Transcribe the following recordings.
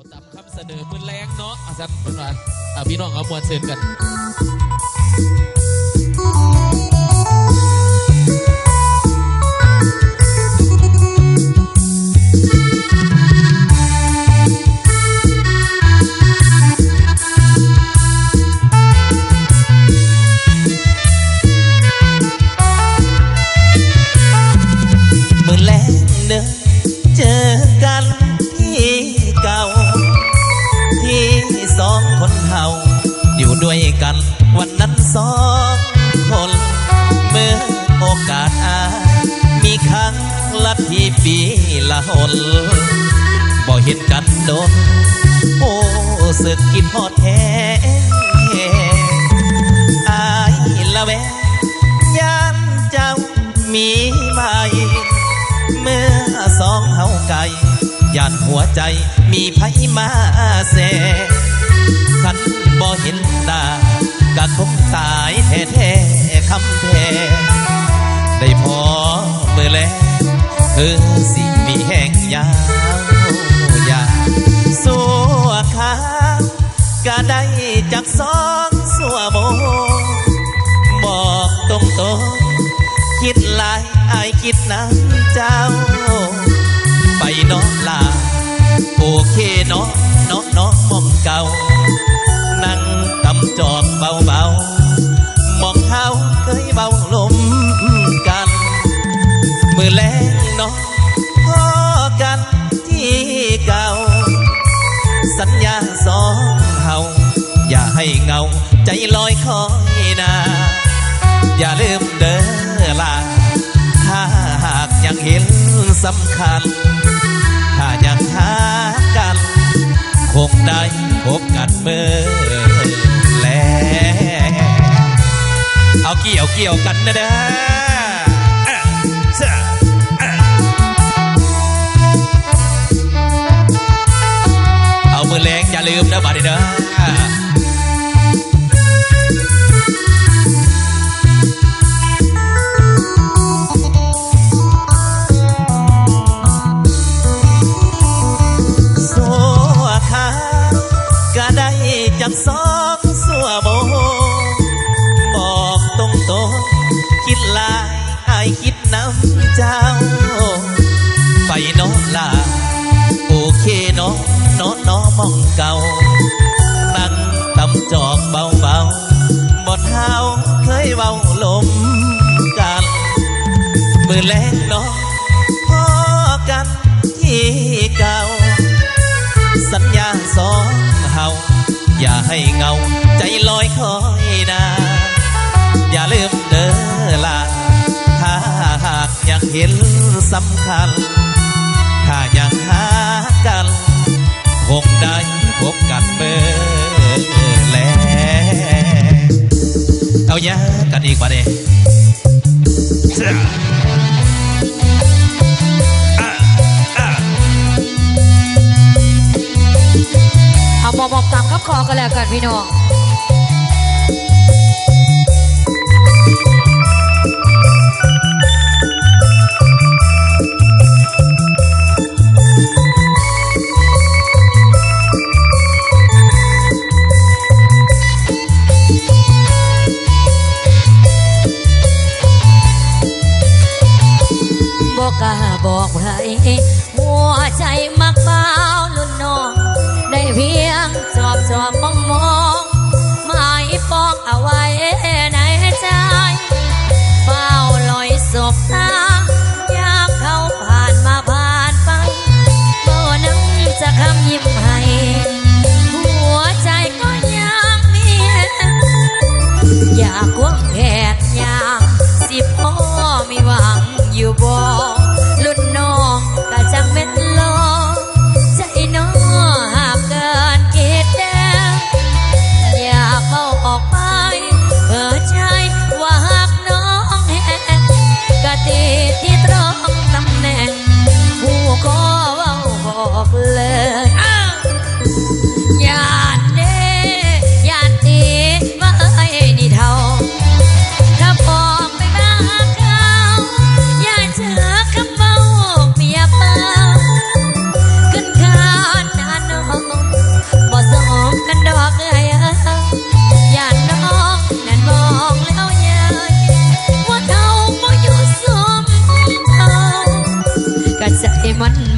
เอาตามคำเสนอมือแรงเนาะอาจารย์เป็นว่าอะพี่น้องเอามวลเชิญกันมือแลงเนเจ อดแท้อายละแวงยามเจ้ามีใหม่เมื่อสองเฮาไก่ยานหัวใจมีไผมาแสขันบ่เห็นตากะคงตายแท้ๆคำแท้ได้พอเมื่อแล้วคือสิมีแห่งยา คิดหลายอายคิดน้ำเจ้า ไปเนาะลา โอเคเนาะเนาะเนาะมองเก่า นั่งตำจอกเบเบาๆมองเท้าเคยเบาลม สำคัญ ถ้ายังหากัน คงได้พบกันเมื่อแลเอาเกี่ยวเกี่ยวกันนะเด้อเจ้าอ่อามือแรงอย่าลืมนะบัดนี้เด้อ มองเก่านั่งตำจอกเบาเบาบ่เท้าเคยเบาลมกันมือแรงเนาะพอกันที่เก่า สัญญาสองเฮาอย่าให้เงาใจลอยคอยนา อย่าลืมเด้อล่ะถ้าหากอยังเห็นสำคัญ ถ้ายังหากัน คงได้พบกันเมื่อแล้วเอายากันอีกว่าเด้เอาบอกบอกตามครับคอกันแล้วกันพี่น้อง เบาลุ่นน้อง ได้เพียงจอบจอบมองมองหมายปองเอาไว้ในใจเฝ้าลอยศพตายามเขาผ่านมาผ่านไปก็นึกจะคำยิ้มให้หัวใจก็ยังมีอยากควงแขนยางสิพ่อมีหวังอยู่บ่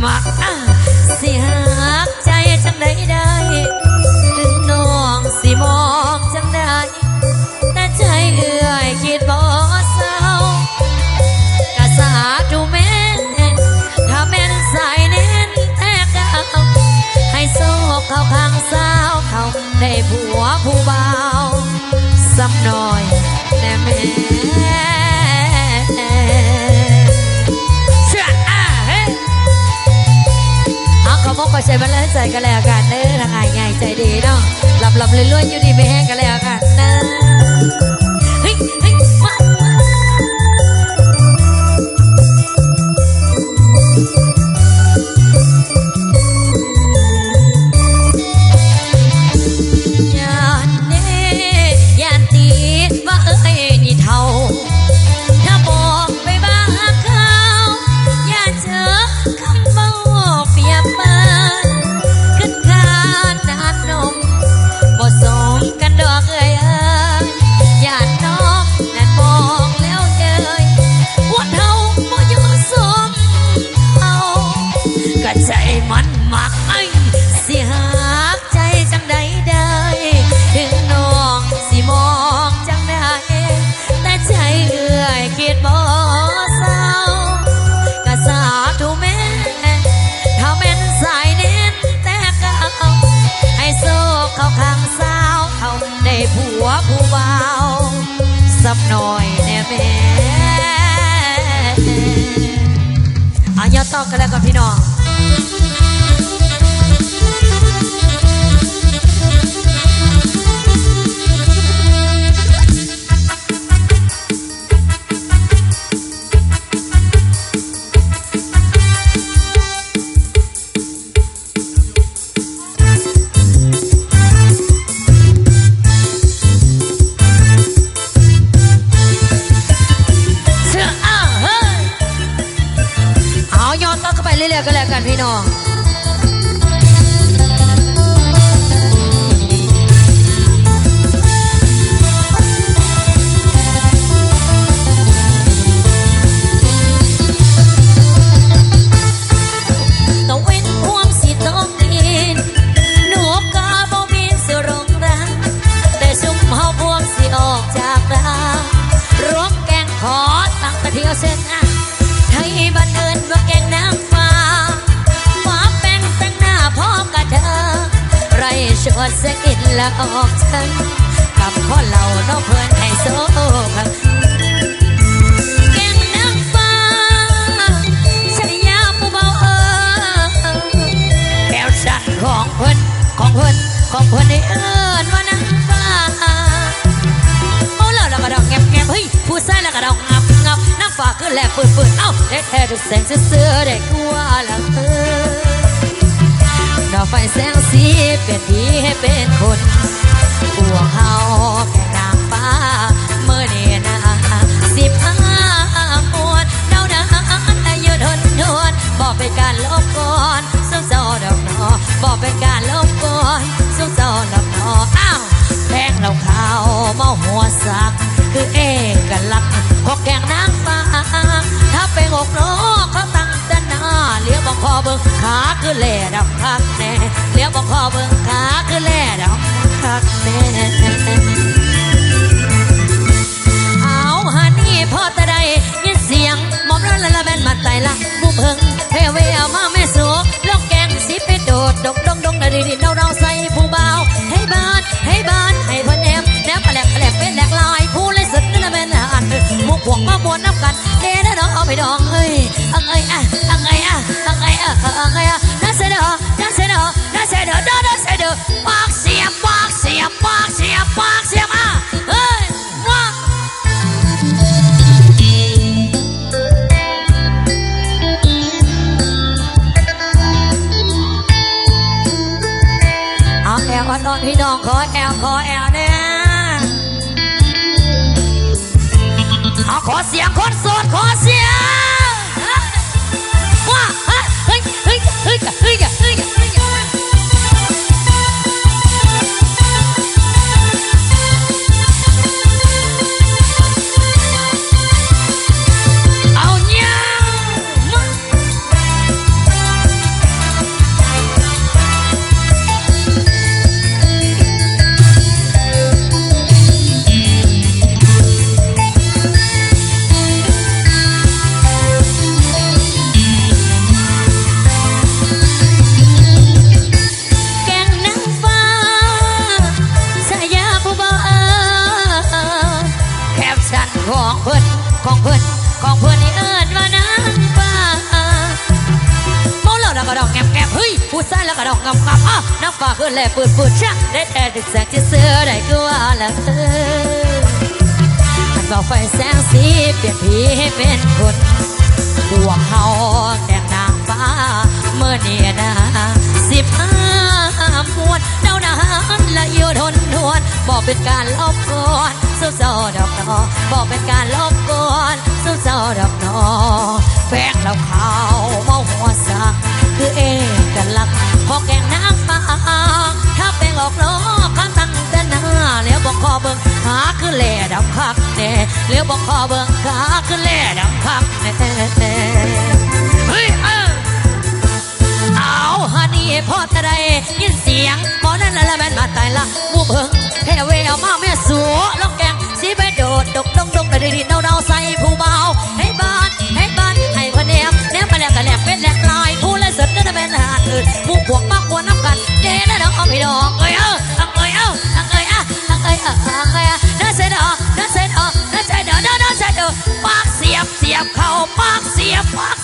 うん บันเลงใจกันแล้วกันเด้อทางไงใหญ่ใจดีเนาะหลับหลับเรื่อยๆอยู่ดีไม่แห้งกันแล้วกันนะ กันแล้วกับพี่น้อง ชวนเซ็กอินแล้วออกฉันกับข้อเหล่าน้องเพื่อนให้โซ่ครับแกงนางฟ้าชริยาผู้เบาเออแก้วชันของเพิ่นของเพิ่นของเพิ่นได้เอิ้นว่านางฟ้าเมาแล้วแล้วก็ดอกแงบแงบเฮ้ยผู้ชายแล้วก็ดอกงับงับนางฟ้าคือแลบเปิดเปิดเอ้าได้แท้ทุแสงเสื้อๆได้กลัวล้วเออดอก ไฟแสงสีเป็นผีให้เป็นคนพวเฮาแก่นางฟ้าเมื่อเนี้นะสิบห้ามวนเดานาอายุทนทวนบอกเป็นการลบก่อนสุดเจ้าดอกนอบอกเป็นการลบก่อนสุดเจ้าดอกนออ้าวแพงเราขาวเมาหัวสัก คือเอกลักษณ์ของแกงนางฟ้าถ้าเป็นอกนกเขาตั้งแต่หน้าเลี้ยวบอกคอเบิ่งขาคือแหล่ดำคัก แน่อเบิ่งขาคือแล่ดอกคักแน่ น้ำฟ้าขึ้นแลปืดปืดชะได้แต่ดึกแสงที่เสื้อได้ก็ว่าล้วเธอมันบอกไฟแสงสีเปลี่ยนผีให้เป็นคนพวกเขาแต่งนางฟ้าเมื่อเนี่ยนะสิบห้ามวนเดาหนานละอยู่ทนทวนบอกเป็นการลบกวนสู้เศร้าดอกนอบอกเป็นการลบกวนสู้เศร้าดอกนอแฝงเราขาวเมา ขาคือแหล่ดำคักแน่เลี้ยวบอกคอเบิ่งขาคือแหล่ดำคักแน่เฮ้ยเออเอาฮันนี่พอจะไดยินเสียงพอนั้นละแม่นมาตายละมูเบิ่งแค่เวเอามาแม่สัวลองแกงสีไปโดดดกดงดงได้ดีเดาเดาใส่ผู้เบาให้บ้านให้บ้านให้พะเนียมแนมมาแลกกันแลกเป็นแลกลายผู้และสุดนั่นเป็นหาดอื่นมูพวกมากกว่าน้ำกันเด้นะน้องเอาไปดอกเอ้ยเออ ปากเสียบเสียบเข่าปากเสียบปาก